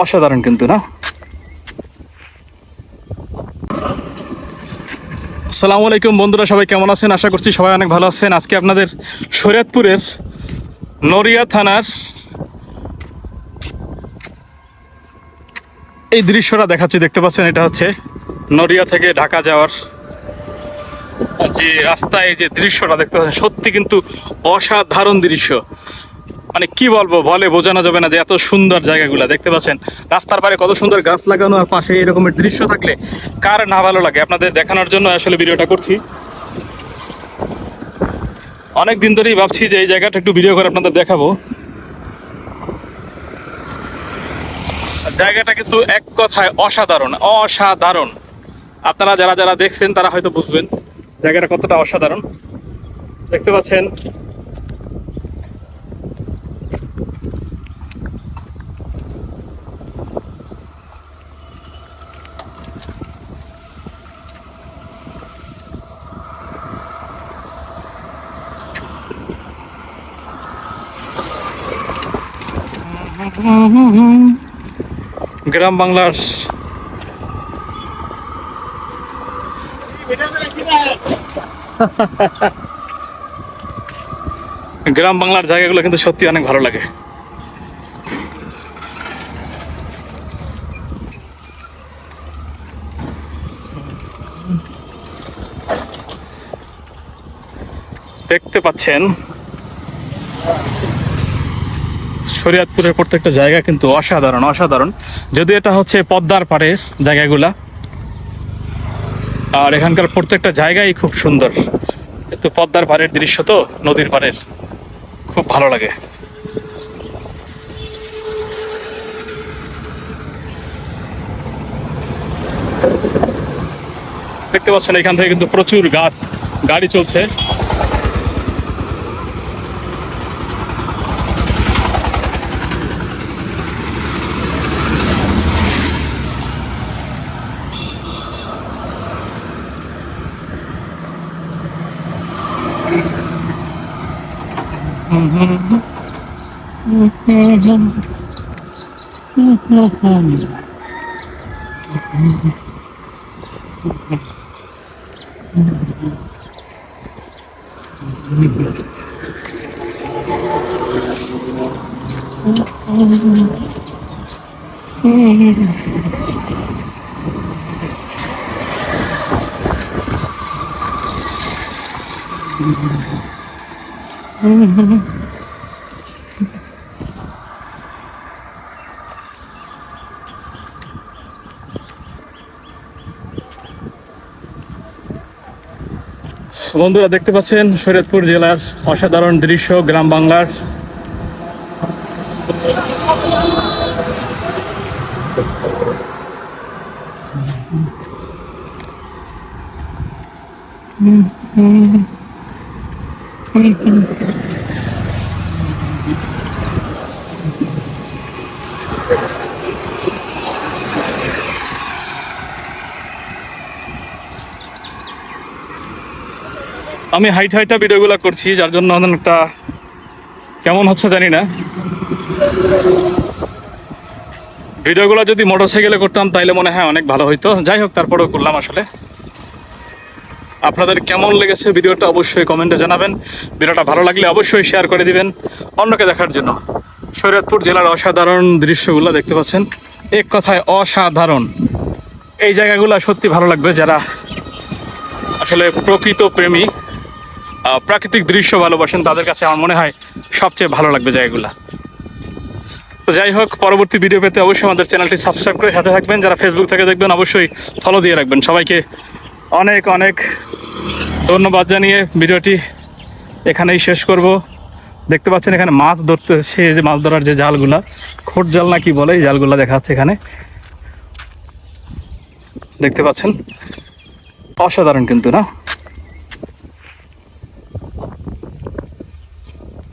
অসাধারণ কিন্তু, না? আসসালামু আলাইকুম বন্ধুরা, সবাই কেমন আছেন? আশা করছি সবাই অনেক ভালো আছেন। আজকে আপনাদের শরীয়তপুরের নড়িয়া থানার এই দৃশ্যটা দেখাচ্ছি, দেখতে পাচ্ছেন? এটা হচ্ছে নড়িয়া থেকে ঢাকা যাওয়ার যে রাস্তায় যে দৃশ্যটা দেখতে পাচ্ছেন, সত্যি কিন্তু অসাধারণ দৃশ্য। মানে কি বলব, বলে বোঝানো যাবে না যে এত সুন্দর জায়গাগুলো, দেখতে পাচ্ছেন? রাস্তার পারে কত সুন্দর গাছ লাগানো আর পাশে এরকমের দৃশ্য থাকলে কার না ভালো লাগে? আপনাদের দেখানোর জন্য আসলে ভিডিওটা করছি। অনেক দিন ধরেই ভাবছি যে এই জায়গাটা একটু ভিডিও করে আপনাদের দেখাবো। জায়গাটা কিন্তু এক কথায় অসাধারণ অসাধারণ। আপনারা যারা যারা দেখছেন, তারা হয়তো বুঝবেন জায়গাটা কতটা অসাধারণ। দেখতে পাচ্ছেন? গ্রাম বাংলার গ্রাম বাংলার জায়গাগুলো কিন্তু সত্যি অনেক ভালো লাগে। দেখতে পাচ্ছেন শরীয়তপুরের প্রত্যেকটা জায়গা কিন্তু অসাধারণ অসাধারণ। যদি এটা হচ্ছে পদ্মার পাড়ের জায়গাগুলা, আর এখানকার প্রত্যেকটা জায়গাই খুব সুন্দর। কিন্তু পদ্মার পাড়ের দৃশ্য তো নদীর পাড়ের, খুব ভালো লাগে। দেখতে পাচ্ছেন, এখান থেকে কিন্তু প্রচুর গাছ, গাড়ি চলছে। Mm-hmm. বন্ধুরা দেখতে পাচ্ছেন শরীয়তপুর জেলার অসাধারণ দৃশ্য গ্রাম বাংলার। আমি হাইট হাইটা ভিডিওগুলো করছি, যার জন্য একটা কেমন হচ্ছে জানি না। ভিডিওগুলো যদি মোটরসাইকেলে করতাম, তাইলে মনে হয় অনেক ভালো হইতো। যাই হোক, তারপরেও করলাম আসলে। আপনাদের কেমন লেগেছে ভিডিওটা অবশ্যই কমেন্টে জানাবেন। ভিডিওটা ভালো লাগলে অবশ্যই শেয়ার করে দিবেন। অন্যকে দেখার জন্য। শরীয়তপুর জেলার অসাধারণ দৃশ্যগুলো দেখতে পাচ্ছেন। এক কথায় অসাধারণ। এই জায়গাগুলো সত্যি ভালো লাগবে যারা আসলে প্রকৃত প্রেমী প্রাকৃতিক দৃশ্য ভালোবাসেন, তাদের কাছে আমার মনে হয় সবচেয়ে ভালো লাগবে জায়গাগুলো। তো যাই হোক, পরবর্তী ভিডিও পেতে অবশ্যই আমাদের চ্যানেলটি সাবস্ক্রাইব করে সাথে থাকবেন। যারা ফেসবুক থেকে দেখবেন, অবশ্যই ফলো দিয়ে রাখবেন। সবাইকে অনেক অনেক ধন্যবাদ জানিয়ে ভিডিওটি এখানেই শেষ করব। দেখতে পাচ্ছেন এখানে মাছ ধরতে সে যে মাছ ধরার যে জালগুলা, খোট জাল না কি বলে, এই জালগুলা দেখা যাচ্ছে এখানে। দেখতে পাচ্ছেন? অসাধারণ কিন্তু, না?